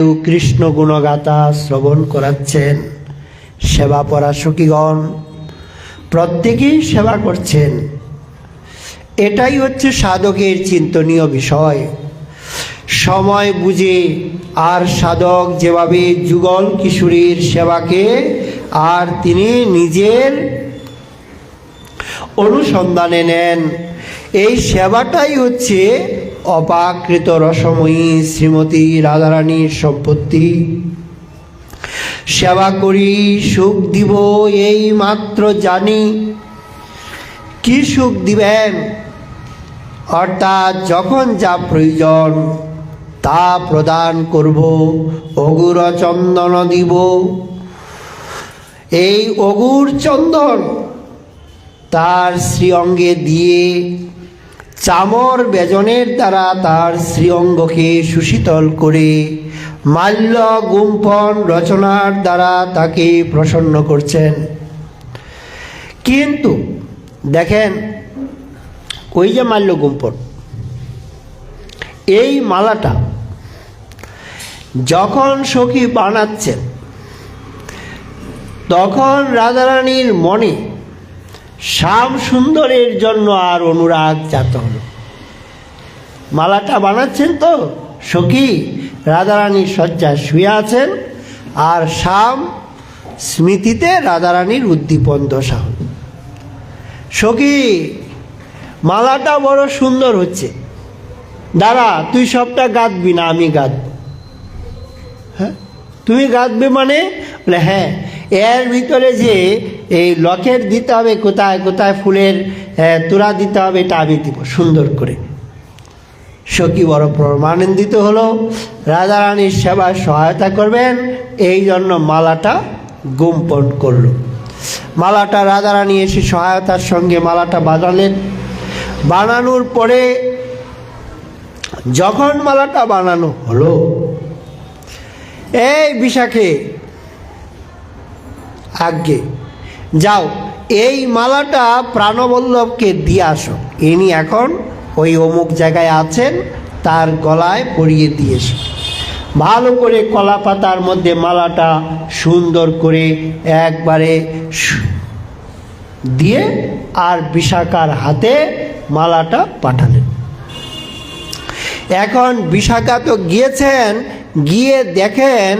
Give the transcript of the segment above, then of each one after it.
কৃষ্ণ গুণগাথা শ্রবণ করাচ্ছেন, সেবা পরা সখীগণ, প্রত্যেকেই সেবা করছেন। এটাই হচ্ছে সাধকের চিন্তনীয় বিষয়। সময় বুঝে আর সাধক যেভাবে যুগল কিশোরীর সেবাকে আর তিনি নিজের অনুসন্ধানে নেন, এই সেবাটাই হচ্ছে অপাকৃত রসময়ী শ্রীমতী রাধারানীর সম্পত্তি। সেবা করি, সুখ দিব, এই মাত্র জানি। কি সুখ দিবেন? অর্থাৎ যখন যা প্রয়োজন, তা প্রদান করব, অগুর চন্দন দিব। এই অগুর চন্দন তার শ্রী অঙ্গে দিয়ে চামর বেজনের দ্বারা তার শ্রীঅঙ্গকে সুশীতল করে, মাল্য গুম্ফন রচনার দ্বারা তাকে প্রসন্ন করছেন। কিন্তু, দেখেন, ওই যে মাল্য গুম্ফন, এই মালাটা যখন সখী বানাচ্ছেন, তখন রাধারানীর মনে শ্যাম সুন্দরের জন্য আর অনুরাগ জাত হলো মালাটা বানাচ্ছেন তো? সখী রাধারানীর শয্যায় শুয়ে আছেন আর শ্যাম স্মৃতিতে রাধারানীর উদ্দীপন দশা হল। সখী, মালাটা বড় সুন্দর হচ্ছে। দাঁড়া, তুই সবটা গাঁথবি না, আমি গাঁথব হ্যাঁ? তুমি গাঁথবে মানে? বলে হ্যাঁ এর ভিতরে যে এই লকেট দিতে হবে কোথায়? কোথায় ফুলের তোড়া দিতে হবে এটা আমি দিব। সুন্দর করে। সখী বড় প্রমাণান্বিত হলো রাধারানীর সেবায় সহায়তা করবেন, এই জন্য মালাটা গুম্পন করল। মালাটা রাধারানী এসে সহায়তার সঙ্গে মালাটা বানালেন বানানোর পরে যখন মালাটা বানানো হলো, এই বিশাখে আগে যাও, এই মালাটা প্রাণবল্লভকে দিয়ে আসো। ইনি এখন ওই অমুক জায়গায় আছেন, তার গলায় পরিয়ে দিয়েছে ভালো করে কলা পাতার মধ্যে মালাটা সুন্দর করে একবারে দিয়ে আর বিশাখার হাতে মালাটা পাঠালেন। এখন বিশাখা তো গিয়েছেন, গিয়ে দেখেন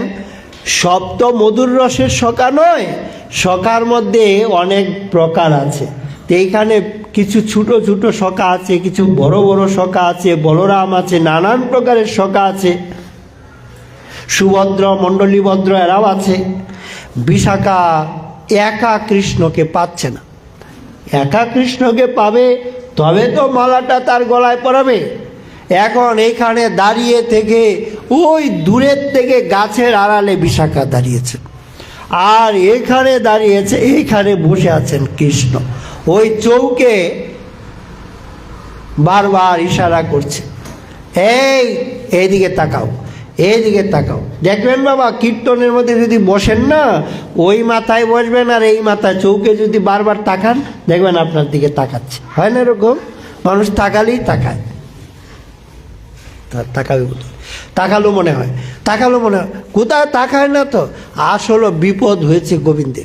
সব তো মধুর রসের শকা নয় শকার মধ্যে অনেক প্রকার আছে। তো এইখানে কিছু ছোট ছোট শকা আছে, কিছু বড় বড় শকা আছে, বলরাম আছে, নানান প্রকারের শকা আছে। সুভদ্র, মণ্ডলীভদ্র এরাও আছে। বিশাখা একা কৃষ্ণকে পাচ্ছে না। একা কৃষ্ণকে পাবে, তবে তো মালাটা তার গলায় পরাবে এখন এইখানে দাঁড়িয়ে থেকে, ওই দূরের থেকে গাছের আড়ালে বিশাখা দাঁড়িয়েছে। আর এখানে দাঁড়িয়েছে এইখানে বসে আছেন কৃষ্ণ। ওই চৌকে বারবার ইশারা করছে। এই, এইদিকে তাকাও এইদিকে তাকাও। দেখবেন বাবা, কীর্তনের মধ্যে যদি বসেন না, ওই মাথায় বসবেন আর এই মাথায় চৌকে যদি বারবার তাকান, দেখবেন আপনার দিকে তাকাচ্ছে। হয় না এরকম? মানুষ তাকালেই তাকায়। তাকাবে তাকালো মনে হয়। তাকালো মনে হয়। কোথায় তাকায় না তো? আসলে বিপদ হয়েছে গোবিন্দের।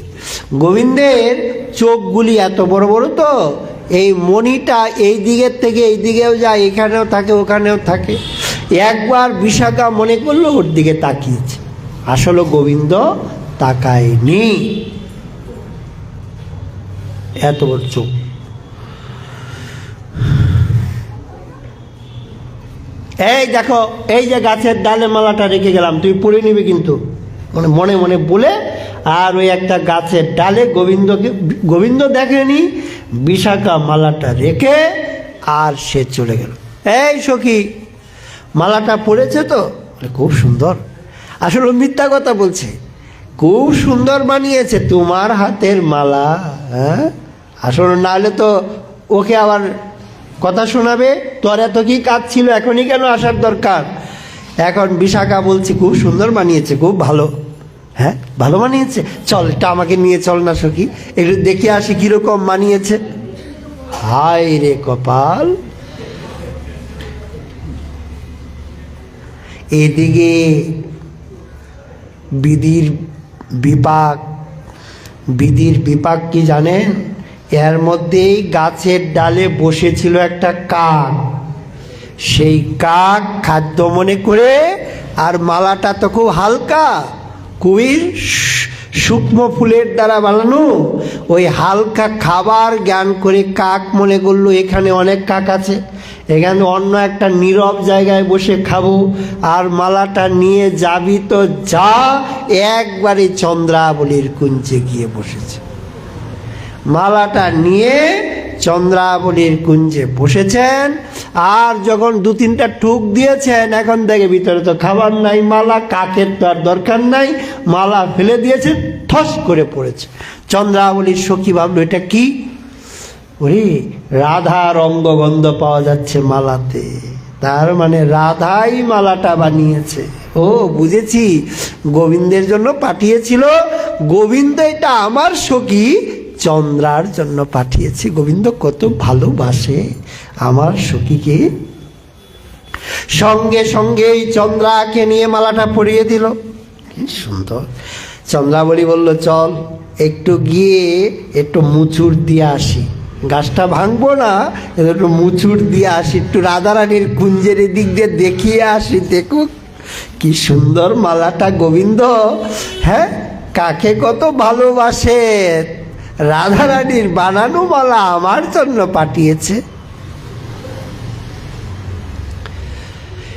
গোবিন্দের চোখগুলি এত বড় বড় তো, এই মণিটা এই দিকের থেকে এই দিকেও যায়, এখানেও থাকে, ওখানেও থাকে। একবার বিশাখা মনে করল, ওর দিকে তাকিয়েছে। আসলে গোবিন্দ তাকায়নি। এত বড় চোখ। এই দেখো, এই যে গাছের ডালে মালাটা রেখে গেলাম, তুই পড়ে নিবি কিন্তু। মানে মনে মনে বলে, আর ওই একটা গাছের ডালে গোবিন্দকে গোবিন্দ দেখেনি, বিশাখা মালাটা রেখে আর সে চলে গেল। এই সখী, মালাটা পড়েছে তো? খুব সুন্দর। আসলে মিথ্যা কথা বলছে। খুব সুন্দর বানিয়েছে তোমার হাতের মালা হ্যাঁ? আসলে নাহলে তো ওকে আবার কথা শোনাবে? তোর এত কি কাজ ছিল? এখনই কেন আসার দরকার? এখন বিশাখা বলছি, খুব সুন্দর বানিয়েছে, খুব ভালো। হ্যাঁ? ভালো বানিয়েছে? চল এটা আমাকে নিয়ে চল না, সখি। একটু দেখে আসি কীরকম বানিয়েছে। হায় রে কপাল। এদিকে বিধির বিপাক বিধির বিপাক কি জানেন? এর মধ্যেই গাছের ডালে বসেছিল একটা কাক। সেই কাক খাদ্য মনে করে, আর মালাটা তো খুব হালকা সু- সূক্ষ্ম ফুলের দ্বারা বানানো। ওই হালকা খাবার জ্ঞান করে কাক মনে করল, এখানে অনেক কাক আছে, এখানে অন্য একটা নীরব জায়গায় বসে খাব, আর মালাটা নিয়ে যাবি তো যা। একবারে চন্দ্রাবলীর কুঞ্চে গিয়ে বসেছে। মালাটা নিয়ে চন্দ্রাবলীর কুঞ্জে বসেছেন। আর যখন দু তিনটা টুক দিয়েছেন, এখন দেখে ভিতরে তো খাবার নাই, মালা কাকের তো আর দরকার নাই, মালা ফেলে দিয়েছে ঠস করে পড়েছে। চন্দ্রাবলীর সখী ভাবলো, এটা কি? ওরে, রাধার অঙ্গগন্ধ পাওয়া যাচ্ছে মালাতে। তার মানে রাধাই মালাটা বানিয়েছে। ও, বুঝেছি। গোবিন্দের জন্য পাঠিয়েছিল। গোবিন্দ এটা আমার সখী চন্দ্রার জন্য পাঠিয়েছি। গোবিন্দ, কত ভালোবাসে আমার সখীকে। সঙ্গে সঙ্গে এই চন্দ্রাকে নিয়ে মালাটা পরিয়ে দিল। কি সুন্দর। চন্দ্রাবলী বলল, চল, একটু গিয়ে একটু মুচুর দিয়ে আসি। গাছটা ভাঙবো না, একটু মুচুর দিয়ে আসি। একটু রাধারানীর কুঞ্জের দিক দিয়ে দেখিয়ে আসি, দেখুক কি সুন্দর মালাটা। গোবিন্দ হ্যাঁ কাকে কত ভালোবাসে। রাধারানীর বানানো মালা আমার জন্য পাঠিয়েছে।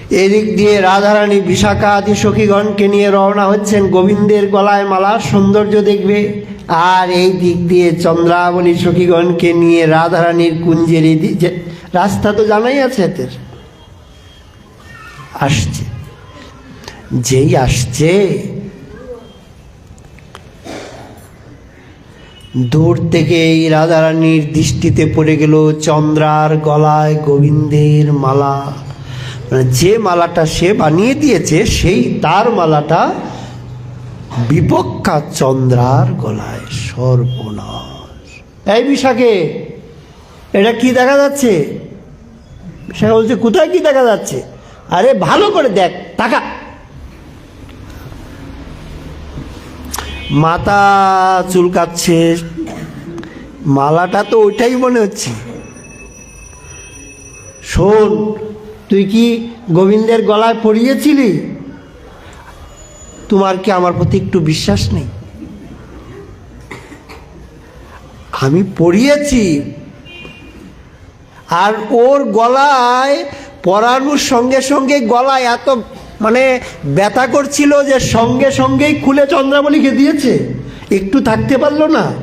এদিক দিয়ে রাধারানী বিশাখা আদি সখীগণকে নিয়ে রওনা হচ্ছেন। গোবিন্দের গলায় মালার সৌন্দর্য দেখবে। আর এই দিক দিয়ে চন্দ্রাবলী সখীগণকে নিয়ে রাধারানীর কুঞ্জের রাস্তা তো জানাই আছে এদের। আসছে। যেই আসছে দূর থেকে এই রাধারানীর দৃষ্টিতে পড়ে গেল চন্দ্রার গলায় গোবিন্দের মালা। মানে যে মালাটা সে বানিয়ে দিয়েছে, সেই তার মালাটা বিপক্ষা চন্দ্রার গলায় সর্বনাশ। এই বিশাখে, এটা কি দেখা যাচ্ছে? বিশাখা বলছে, কোথায় কি দেখা যাচ্ছে? আরে ভালো করে দেখ টাকা মাথা চুলকাচ্ছে। মালাটা তো ওইটাই মনে হচ্ছে। শোন, তুই কি গোবিন্দের গলায় পড়িয়েছিলি তোমার কি আমার প্রতি একটু বিশ্বাস নেই? আমি পড়িয়েছি আর ওর গলায় পরানোর সঙ্গে সঙ্গে গলায় এত মানে ব্যথা করছিল যে সঙ্গে সঙ্গেই খুলে চন্দ্রাবলীকে দিয়েছে। একটু থাকতে পারল না।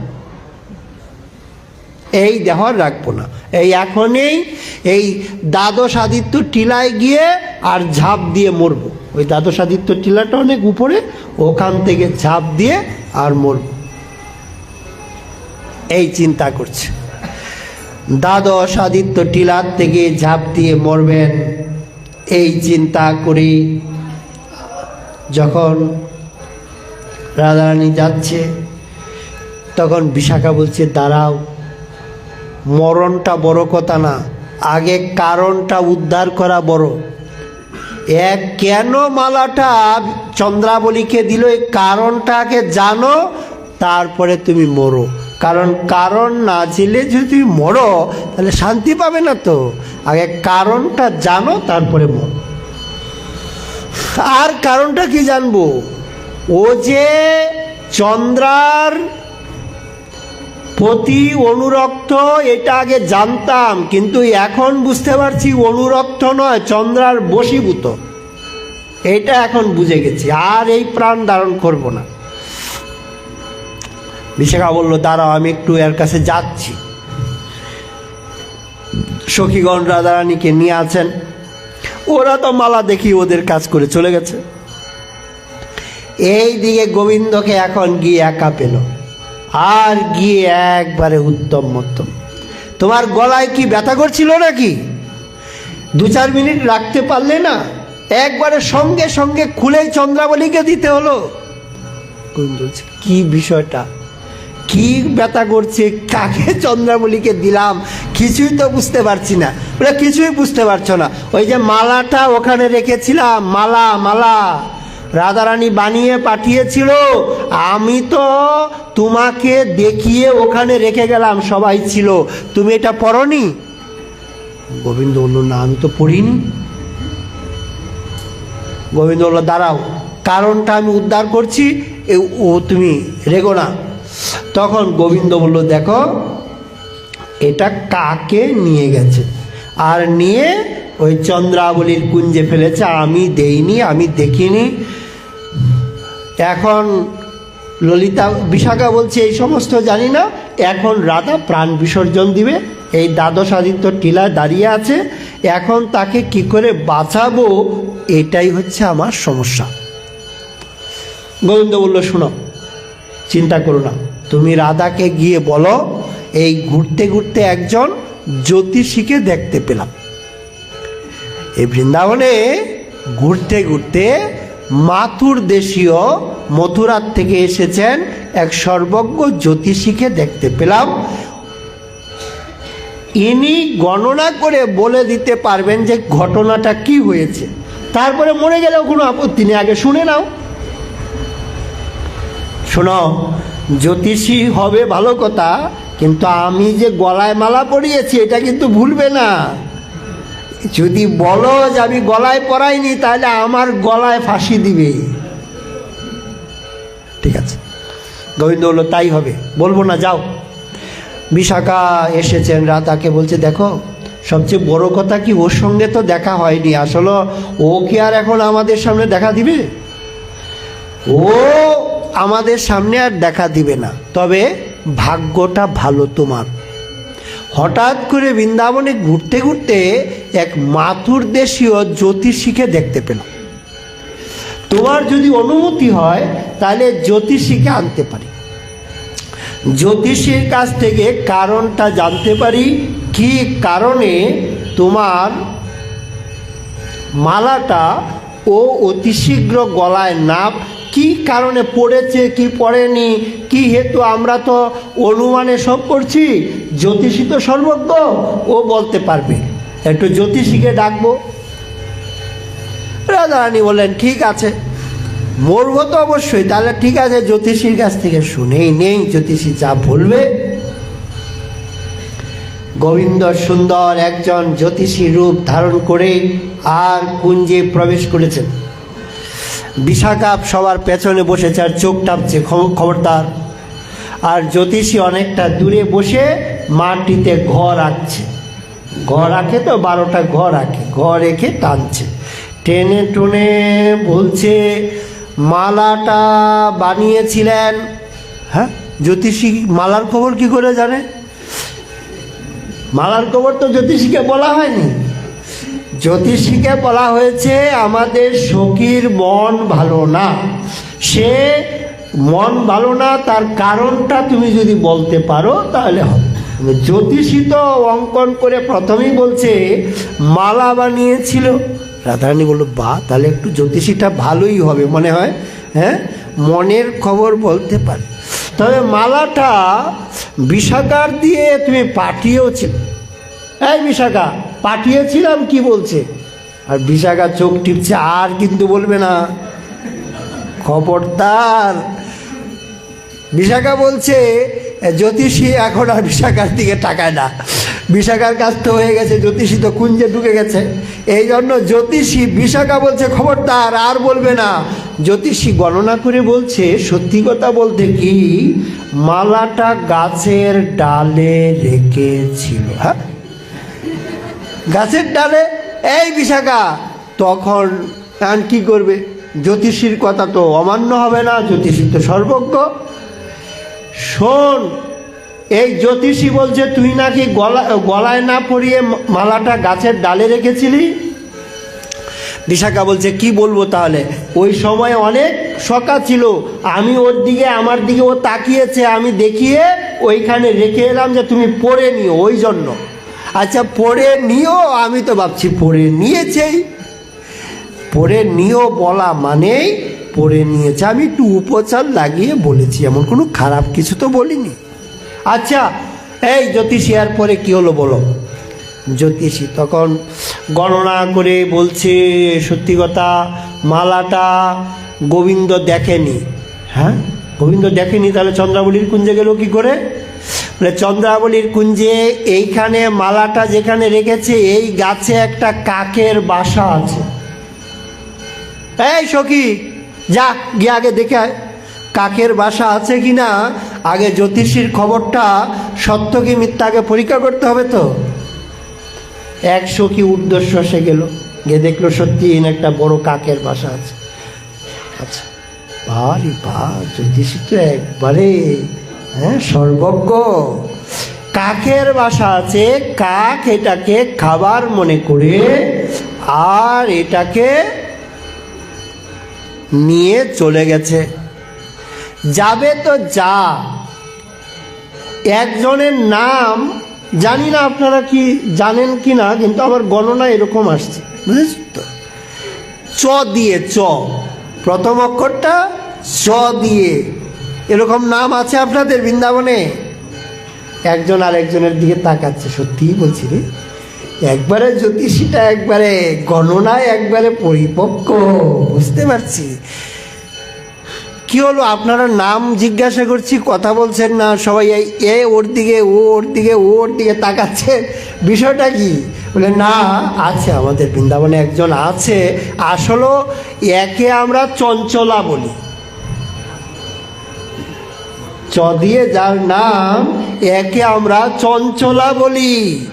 এই দেহ আর রাখব না। এই এখনই এই দ্বাদশ আদিত্য টিলায় গিয়ে আর ঝাঁপ দিয়ে মরবো। ওই দ্বাদশ আদিত্য টিলাটা অনেক উপরে, ওখান থেকে ঝাঁপ দিয়ে আর মরবো। এই চিন্তা করছে। দ্বাদশ আদিত্য টিলার থেকে ঝাঁপ দিয়ে মরবেন। এই চিন্তা করে। যখন রাধারানী যাচ্ছে, তখন বিশাখা বলছে, দাঁড়াও, মরণটা বড় কথা না, আগে কারণটা উদ্ধার করা বড়। এক কেন মালাটা চন্দ্রাবলীকে দিল, এই কারণটাকে জানো, তারপরে তুমি মরো। কারণ কারণ না জেলে যদি মরো, তাহলে শান্তি পাবে না তো। আগে কারণটা জানো, তারপরে মরো। আর কারণটা কি জানব? ও যে চন্দ্রার প্রতি অনুরক্ত, এটা আগে জানতাম, কিন্তু এখন বুঝতে পারছি অনুরক্ত নয়, চন্দ্রার বশীভূত। এটা এখন বুঝে গেছি, আর এই প্রাণ ধারণ করব না। বিশাখা বলল, দাঁড়াও, আমি একটু এর কাছে যাচ্ছি। সখীগণ, রাধারানীকে নিয়ে আছেন। ওরা তো মালা দেখি ওদের কাজ করে চলে গেছে। এই দিকে গোবিন্দকে এখন গিয়ে একা পেল। আর গিয়ে একবারে উত্তম মধ্যম তোমার গলায় কি ব্যথা করছিল নাকি? দু চার মিনিট রাখতে পারলে না? একবারে সঙ্গে সঙ্গে খুলেই চন্দ্রাবলীকে দিতে হলো। কি বিষয়টা? কি ব্যথা করছে, কাকে চন্দ্রাবলীকে দিলাম, কিছুই তো বুঝতে পারছি না। বলে, কিছুই বুঝতে পারছ না। ওই যে মালাটা ওখানে রেখেছিলাম, মালা মালা। রাধারানী বানিয়ে পাঠিয়েছিল, আমি তো তোমাকে দেখিয়ে ওখানে রেখে গেলাম, সবাই ছিল। তুমি এটা পড়নি? গোবিন্দ বলল, না, আমি তো পড়িনি। গোবিন্দ বলল, দাঁড়াও, কারণটা আমি উদ্ধার করছি ও, তুমি রেগো না। তখন গোবিন্দ বলল, দেখো, এটা কাকে নিয়ে গেছে? আর নিয়ে ওই চন্দ্রাবলীর কুঞ্জে ফেলেছে আমি দেইনি, আমি দেখিনি। এখন ললিতা বিশাখা বলছে, এই সমস্ত জানি না, এখন রাধা প্রাণ বিসর্জন দিবে, এই দ্বাদশ আদিত্য টিলা দাঁড়িয়ে আছে, এখন তাকে কি করে বাঁচাবো, এটাই হচ্ছে আমার সমস্যা। গোবিন্দ বলল, শোনো, চিন্তা করো না তুমি রাধাকে গিয়ে বলো, এই ঘুরতে ঘুরতে একজন জ্যোতিষীকে দেখতে পেলাম। এই বৃন্দাবনে ঘুরতে ঘুরতে মাথুর দেশীয় মথুরার থেকে এসেছেন এক সর্বজ্ঞ জ্যোতিষীকে দেখতে পেলাম। ইনি গণনা করে বলে দিতে পারবেন যে ঘটনাটা কি হয়েছে। তারপরে মরে গেলেও কোনো আপত্তি নেই, আগে শুনে নাও। শোনো জ্যোতিষী হবে ভালো কথা, কিন্তু আমি যে গলায় মালা পরিয়েছি, এটা কিন্তু ভুলবে না। যদি বলো যে আমি গলায় পরাইনি, তাহলে আমার গলায় ফাঁসি দিবে। ঠিক আছে। গোবিন্দ বলল, তাই হবে। বলব না, যাও। বিশাখা এসেছেন রাতাকে বলছে, দেখো, সবচেয়ে বড় কথা কি ওর সঙ্গে তো দেখা হয়নি? আসলে ও কি আর এখন আমাদের সামনে দেখা দিবে? ও আমাদের সামনে আর দেখা দিবে না। তবে ভাগ্যটা ভালো তোমার। হঠাৎ করে বৃন্দাবনে ঘুরতে ঘুরতে এক মাথুর দেশীয় জ্যোতিষীকে দেখতে পেলাম। তোমার যদি অনুমতি হয়, তাহলে জ্যোতিষীকে আনতে পারি। জ্যোতিষীর কাছ থেকে কারণটা জানতে পারি, কি কারণে তোমার মালাটা ও অতি শীঘ্র গলায় না কি কারণে পড়েছে, কি পড়েনি, কি হেতু আমরা তো অনুমানে সব করছি? জ্যোতিষী তো সর্বজ্ঞ, ও বলতে পারবে। একটু জ্যোতিষীকে ডাকবো। রাধারানী বললেন, ঠিক আছে। মরবো তো অবশ্যই, তাহলে ঠিক আছে, জ্যোতিষীর কাছ থেকে শুনেই নেই, জ্যোতিষী যা বলবে। গোবিন্দ সুন্দর একজন জ্যোতিষী রূপ ধারণ করে আর কুঞ্জে প্রবেশ করেছেন। বিশাখা সবার পেছনে বসেছে আর চোখ টাপছে খব- খবরদার। আর জ্যোতিষী অনেকটা দূরে বসে মাটিতে ঘর আঁকছে। ঘর আঁকে তো, বারোটা ঘর আঁকে, ঘর রেখে টানছে। টেনে টুনে বলছে, মালাটা বানিয়েছিলেন। হ্যাঁ জ্যোতিষী মালার খবর কি করে জানে? মালার খবর তো জ্যোতিষীকে বলা হয়নি। জ্যোতিষীকে বলা হয়েছে, আমাদের সখীর মন ভালো না। সে মন ভালো না, তার কারণটা তুমি যদি বলতে পারো, তাহলে হবে। জ্যোতিষী তো অঙ্কন করে প্রথমেই বলছে, মালা বানিয়েছিল। রাধারানী বলল, বা, তাহলে একটু জ্যোতিষীটা ভালোই হবে মনে হয় হ্যাঁ? মনের খবর বলতে পারে। তবে মালাটা বিষাকার দিয়ে তুমি পাঠিয়েওছিল। এই বিশাখা পাঠিয়েছিলাম কি বলছে? আর বিশাখা চোখ টিপছে, আর কিন্তু বলবে না। খবরদার। বিশাখা বলছে, জ্যোতিষী এখন আর বিশাখার দিকে টাকায় না। বিশাখার কাজ তো হয়ে গেছে, জ্যোতিষী তো কুঞ্জে ঢুকে গেছে। এই জন্য জ্যোতিষী বিশাখা বলছে, খবরদার, আর বলবে না। জ্যোতিষী গণনা করে বলছে, সত্যি কথা বলতে কি, মালাটা গাছের ডালে রেখেছিল। হ্যাঁ? গাছের ডালে এই বিশাখা, তখন আর কি করবে? জ্যোতিষীর কথা তো অমান্য হবে না জ্যোতিষী তো সর্বজ্ঞ। শোন, এই জ্যোতিষী বলছে, তুই নাকি গলা, গলায় না পরিয়ে মালাটা গাছের ডালে রেখেছিলি? বিশাখা বলছে, কি বলব তাহলে? ওই সময় অনেক শকা ছিল। আমি ওর দিকে, আমার দিকে ও তাকিয়েছে। আমি দেখিয়ে ওইখানে রেখে এলাম যে তুমি পড়ে নিও, ওই জন্য। আচ্ছা পড়ে নিও, আমি তো ভাবছি পড়ে নিয়েছেই। পড়ে নিও বলা মানেই পড়ে নিয়েছে। আমি একটু উপচার লাগিয়ে বলেছি, এমন কোনো খারাপ কিছু তো বলিনি। আচ্ছা এই জ্যোতিষী, আর পরে কি হলো বলো? জ্যোতিষী তখন গণনা করে বলছে, সত্যি কথা, মালাটা গোবিন্দ দেখেনি। হ্যাঁ? গোবিন্দ দেখেনি, তাহলে চন্দ্রাবলীর কুঞ্জে গেল কি করে? বলে, চন্দ্রাবলীর কুঞ্জে এইখানে মালাটা যেখানে রেখেছে, এই গাছে একটা কাকের বাসা আছে। এই সখী, যা, গিয়ে আগে দেখে কাকের বাসা আছে কি না? আগে জ্যোতিষীর খবরটা সত্য কি মিথ্যাকে পরীক্ষা করতে হবে তো? এক সখী ঊর্ধ্বশ্বাসে গেল, গিয়ে দেখল সত্যি এখানে একটা বড় কাকের বাসা আছে। আচ্ছা বারে বা জ্যোতিষী তো একবারে হ্যাঁ সর্বজ্ঞ। কাকের বাসা আছে, কাক এটাকে খাবার মনে করে, আর এটাকে নিয়ে চলে গেছে। যাবে তো যা। একজনের নাম, জানি না আপনারা কি জানেন কি না, কিন্তু আমার গণনা এরকম আসছে বুঝেছেন তো চ দিয়ে চ। প্রথম অক্ষরটা চ দিয়ে এরকম নাম আছে আপনাদের বৃন্দাবনে? একজন আর একজনের দিকে তাকাচ্ছে, সত্যিই বলছি রে। একবারে জ্যোতিষীটা একবারে গণনায় একবারে পরিপক্ক, বুঝতে পারছি। কি হলো? আপনারা নাম জিজ্ঞাসা করছি, কথা বলছেন না, সবাই এ ওর দিকে, ও ওর দিকে, ও ওর দিকে তাকাচ্ছে। বিষয়টা কি? বলে, না, আছে, আমাদের বৃন্দাবনে একজন আছে। আসলে একে আমরা চঞ্চলা বলি। চ দিয়ে যার নাম, একে আমরা চঞ্চলা বলি।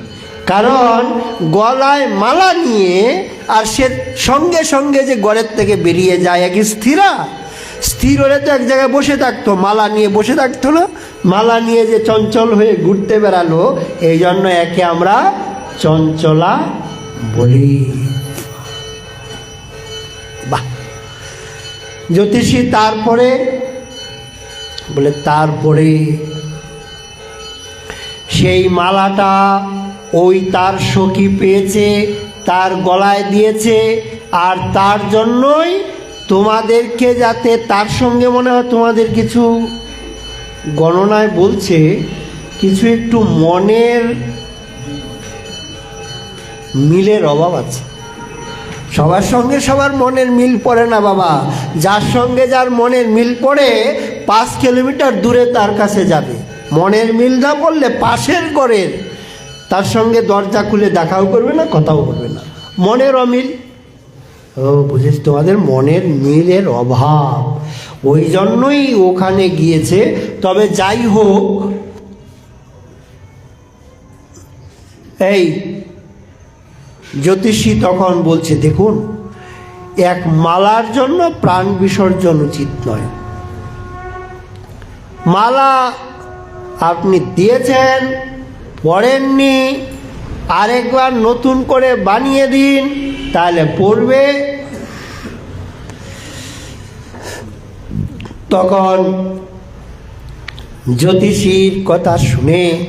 কারণ গলায় মালা নিয়ে আর সে সঙ্গে সঙ্গে যে গড়ের থেকে বেরিয়ে যায়, এক স্থিরা। স্থির হলে তো এক জায়গায় বসে থাকতো, মালা নিয়ে বসে থাকতো না। মালা নিয়ে যে চঞ্চল হয়ে ঘুরতে বেড়ালো, এই জন্য একে আমরা চঞ্চলা বলি। বাহ। জ্যোতিষী তারপরে বলে, তারপরে সেই মালাটা ওই তার সখী পেয়েছে, তার গলায় দিয়েছে, আর তার জন্যই তোমাদেরকে যাতে তার সঙ্গে মনে হয় তোমাদের কিছু গণনায় বলছে, কিছু একটু মনের মিলের অভাব আছে। সবার সঙ্গে সবার মনের মিল পড়ে না বাবা। যার সঙ্গে যার মনের মিল পড়ে পাঁচ কিলোমিটার দূরে তার কাছে যাবে। মনের মিল না পড়লে পাশের ঘরের, তার সঙ্গে দরজা খুলে দেখাও করবে না, কথাও করবে না। মনের অমিল। ও, বুঝেছি তোমাদের, মনের মিলের অভাব। ওই জন্যই ওখানে গিয়েছে। তবে যাই হোক, এই জ্যোতিষী তখন বলছে, দেখুন, এক মালার জন্য প্রাণ বিসর্জন উচিত নয়। মালা আপনি দিয়েছেন, পড়েননি, আরেকবার নতুন করে বানিয়ে দিন, তাহলে পড়বে। তখন জ্যোতিষীর কথা শুনে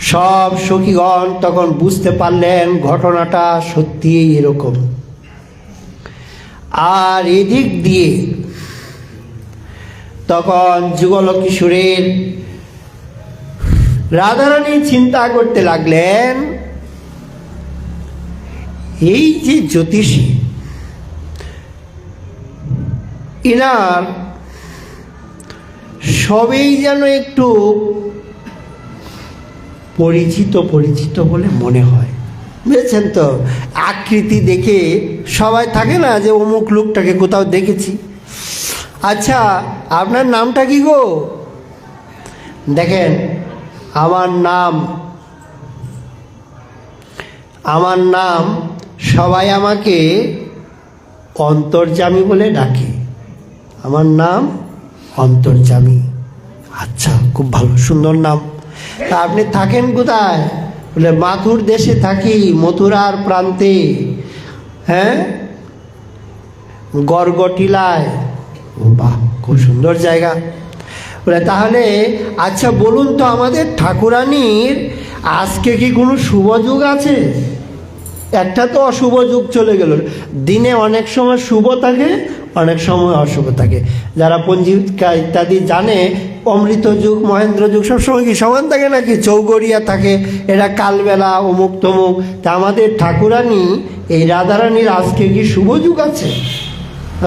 সব সখীগণ তখন বুঝতে পারলেন ঘটনাটা সত্যিই এরকম। আর এদিক দিয়ে তখন যুগল কিশোরের রাধারানী চিন্তা করতে লাগলেন, এই যে জ্যোতিষী, ইনার সবেই যেন একটু পরিচিত পরিচিত বলে মনে হয়। বুঝেছেন তো? আকৃতি দেখে সবাই থাকে না যে অমুক লোকটাকে কোথাও দেখেছি। আচ্ছা আপনার নামটা কি গো? দেখেন, আমার নাম আমার নাম সবাই আমাকে অন্তর্জামী বলে ডাকে। আমার নাম অন্তর্জামী। আচ্ছা খুব ভালো, সুন্দর নাম। তা আপনি থাকেন কোথায়? বলে, মাথুর দেশে থাকি, মথুরার প্রান্তে। হ্যাঁ? গড়গটিলায়। ও বাহ, খুব সুন্দর জায়গা। বলে, তাহলে আচ্ছা বলুন তো আমাদের ঠাকুরানির আজকে কি কোনো শুভ যুগ আছে? একটা তো অশুভ যুগ চলে গেল। দিনে অনেক সময় শুভ থাকে, অনেক সময় অশুভ থাকে। যারা পঞ্জিকা ইত্যাদি জানে, অমৃত যুগ, মহেন্দ্র যুগ, সবসময় কি সমান থাকে নাকি? চৌগড়িয়া থাকে, এরা কালবেলা, অমুক তমুক। তা আমাদের ঠাকুরানি, এই রাধারানীর আজকে কি শুভ যুগ আছে?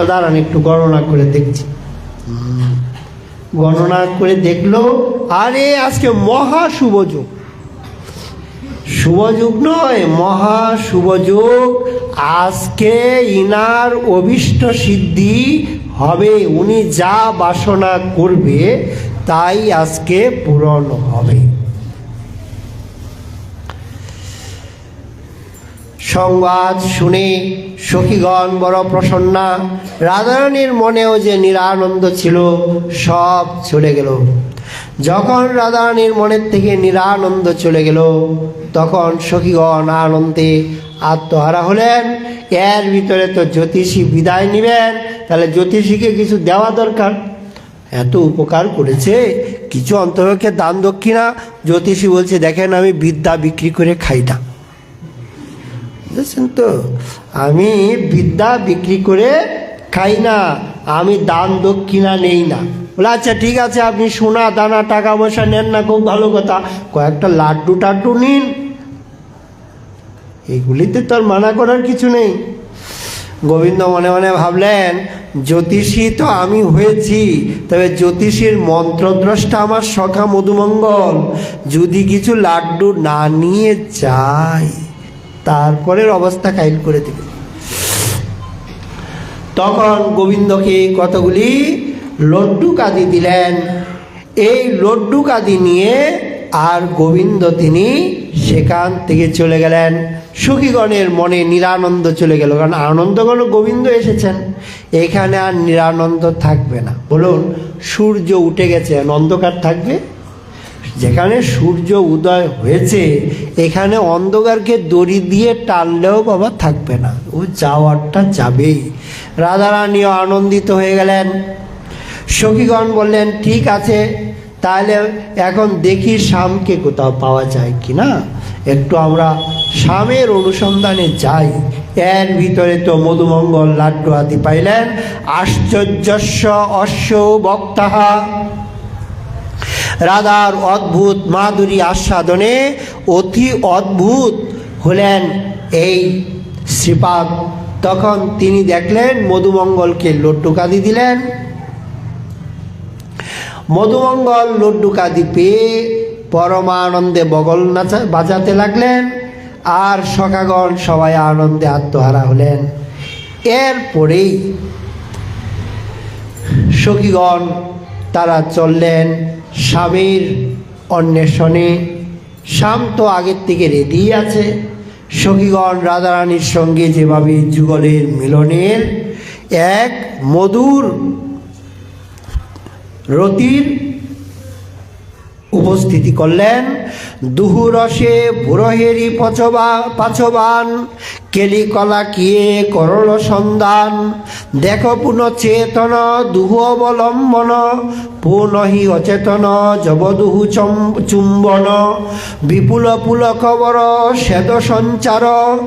দাঁড়ান, একটু গণনা করে দেখছি। গণনা করে দেখল, আরে, আজকে মহা শুভ যুগ। শুভযুগ নয়, মহা শুভযুগ আজকে ইনার অভিষ্ট সিদ্ধি হবে, উনি যা বাসনা করবে, তাই আজকে পূরণ হবে। সংবাদ শুনে, সখীগণ বড় প্রসন্না। রাধারানীর মনেও যে নিরানন্দ ছিল, সব চলে গেল। যখন রাধারানীর মনের থেকে নিরানন্দ চলে গেল, তখন সখীগণ আনন্দে আত্মহারা হলেন। এর ভিতরে তো জ্যোতিষী বিদায় নেবেন, তাহলে জ্যোতিষীকে কিছু দেওয়া দরকার? এত উপকার করেছে, কিছু অন্তরকে দান দক্ষিণা। জ্যোতিষী বলছে, দেখেন, আমি বিদ্যা বিক্রি করে খাই না। বুঝেছেন তো? আমি বিদ্যা বিক্রি করে খাই না, আমি দান দক্ষিণা নেই না। বলে আচ্ছা ঠিক আছে, আপনি সোনা, দানা, টাকা পয়সা নেন না, খুব ভালো কথা। কয়েকটা লাড্ডু টাড্ডু নিন। এগুলিতে তো আর মানা করার কিছু নেই। গোবিন্দ মনে মনে ভাবলেন, জ্যোতিষী তো আমি হয়েছি, তবে জ্যোতিষীর মন্ত্রদ্রষ্টা আমার সখা মধুমঙ্গল। যদি কিছু লাড্ডু না নিয়ে যায় তারপরের অবস্থা কাইল করে দেবে। তখন গোবিন্দকে কতগুলি লড্ডু কাদি দিলেন। এই লড্ডু কাদি নিয়ে আর গোবিন্দ তিনি সেখান থেকে চলে গেলেন। সুখীগণের মনে নিরানন্দ চলে গেল, কারণ আনন্দগণ গোবিন্দ এসেছেন। এখানে আর নিরানন্দ থাকবে না। বলুন, সূর্য উঠে গেছে, অন্ধকার থাকবে। যেখানে সূর্য উদয় হয়েছে, এখানে অন্ধকারকে দড়ি দিয়ে টানলেও বাবা থাকবে না। ও যাওয়ারটা যাবেই। রাধারানীও আনন্দিত হয়ে গেলেন। সখীগণ বললেন, ঠিক আছে, তাহলে এখন দেখি শ্যামকে কোথাও পাওয়া যায় কি না? একটু আমরা শ্যামের অনুসন্ধানে যাই। এর ভিতরে তো মধুমঙ্গল লাড্ডু আদি পাইলেন। আশ্চর্যস্য অশ্ব বক্তাহা রাধার অদ্ভুত মাধুরী আস্বাদনে অতি অদ্ভুত হলেন এই শ্রীপাদ। তখন তিনি দেখলেন মধুমঙ্গলকে লড্ডু কাদি দিলেন। মধুমঙ্গল লড্ডু কাদি পেয়ে পরমানন্দে বগল নাচা বাজাতে লাগলেন আর সখাগণ সবাই আনন্দে আত্মহারা হলেন। এরপরেই সখীগণ তারা চললেন স্বামীর অন্বেষণে শ্যাম তো আগের থেকে রেডি আছে। সখীগণ, রাধারানীর সঙ্গে যেভাবে যুগলের মিলনের এক মধুর রতির উপস্থিতি করলেন দুহুরসে বুড়হেরি পচবা পাচবান কেলি কলা কিয়ে করল সন্ধান। দেখো পুন চেতন দুহু অবলম্বন। পুনহি অচেতন জবদুহু চম- চুম্বন। বিপুল পুল কবর সেদ সঞ্চার।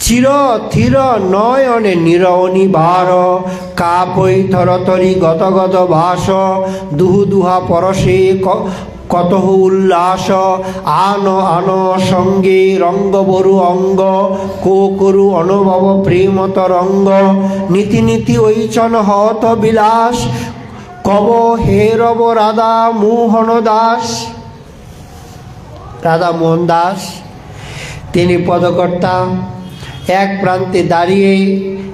চির থির নয়নে নির অনিবার কাপৈ থরতরি গত গত ভাস দুহু দুহা পরশে কতহ উল্লাস, আন আন সঙ্গে রঙ্গ বরু অঙ্গ, কো করু অনুভব প্রেমত রঙ্গ, নীতি নীতি ঐচন হত বিলাস, কব হে রব রাধা মোহন দাস। রাধা মোহন দাস, তিনি পদকর্তা, এক প্রান্তে দাঁড়িয়ে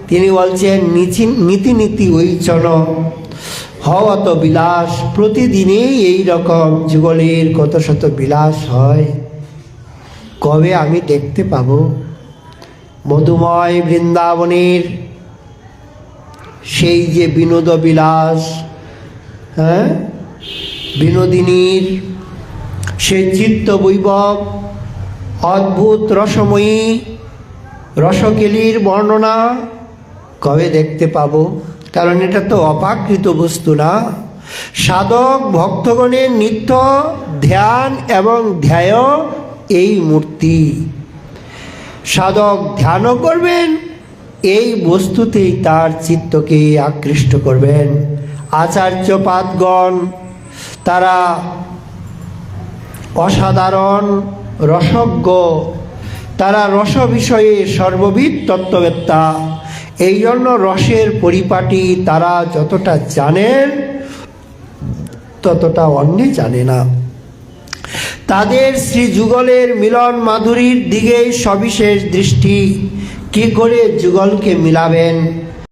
তিনি বলছেন নীতি নীতি নীতি ঐচন হওয়াত বিলাস, প্রতিদিনেই এই রকম যুগলের কত শত বিলাস হয়। কবে আমি দেখতে পাব? মধুময় বৃন্দাবনের সেই যে বিনোদ বিলাস হ্যাঁ? বিনোদিনীর সেই চিত্ত বৈভব, অদ্ভুত রসময়ী, রসকেলির বর্ণনা কবে দেখতে পাবো? কারণ এটা তো অপাকৃত বস্তু না। সাধক, ভক্তগণের নিত্য ধ্যান এবং ধ্যায় এই মূর্তি। সাধক ধ্যানও করবেন, এই বস্তুতেই তার চিত্তকে আকৃষ্ট করবেন। আচার্যপাদগণ, তারা অসাধারণ রসজ্ঞ, তারা রস বিষয়ে সর্ববিদ তত্ত্ববেত্তা। এই জন্য রসের পরিপাটি তারা যতটা জানেন, ততটা অন্যে জানে না। তাদের শ্রী যুগলের মিলন মাধুরীর দিকে সবিশেষ দৃষ্টি। কি করে যুগলকে মিলাবেন?